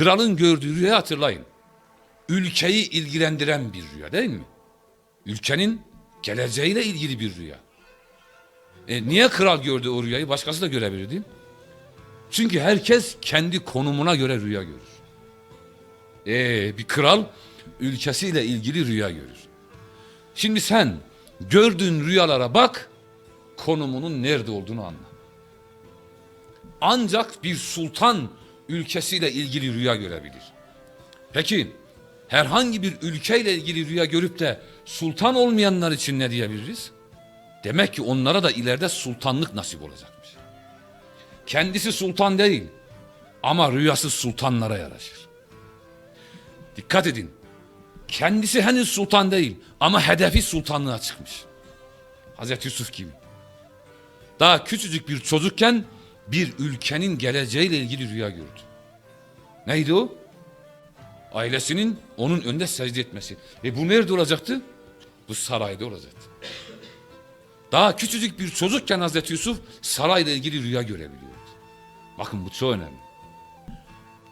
kralın gördüğü rüya hatırlayın. Ülkeyi ilgilendiren bir rüya değil mi? Ülkenin geleceğiyle ilgili bir rüya. E, niye kral gördü o rüyayı? Başkası da görebilir değil mi? Çünkü herkes kendi konumuna göre rüya görür. E, bir kral ülkesiyle ilgili rüya görür. Şimdi sen gördüğün rüyalara bak, konumunun nerede olduğunu anla. Ancak bir sultan ülkesiyle ilgili rüya görebilir. Peki herhangi bir ülkeyle ilgili rüya görüp de sultan olmayanlar için ne diyebiliriz? Demek ki onlara da ileride sultanlık nasip olacakmış. Kendisi sultan değil ama rüyası sultanlara yaraşır. Dikkat edin. Kendisi henüz sultan değil ama hedefi sultanlığa çıkmış. Hazreti Yusuf gibi. Daha küçücük bir çocukken bir ülkenin geleceğiyle ilgili rüya gördü. Neydi o? Ailesinin onun önünde secde etmesi. Ve bu nerede olacaktı? Bu sarayda olacaktı. Daha küçücük bir çocukken Hazreti Yusuf sarayla ilgili rüya görebiliyordu. Bakın bu çok önemli.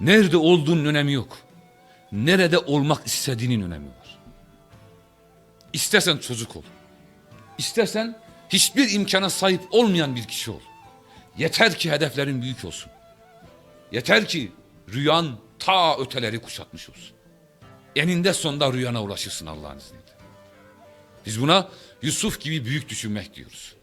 Nerede olduğunun önemi yok. Nerede olmak istediğinin önemi var. İstersen çocuk ol. İstersen hiçbir imkana sahip olmayan bir kişi ol. Yeter ki hedeflerin büyük olsun. Yeter ki rüyan ta öteleri kuşatmış olsun. Eninde sonunda rüyana ulaşırsın Allah'ın izniyle. Biz buna Yusuf gibi büyük düşünmek diyoruz.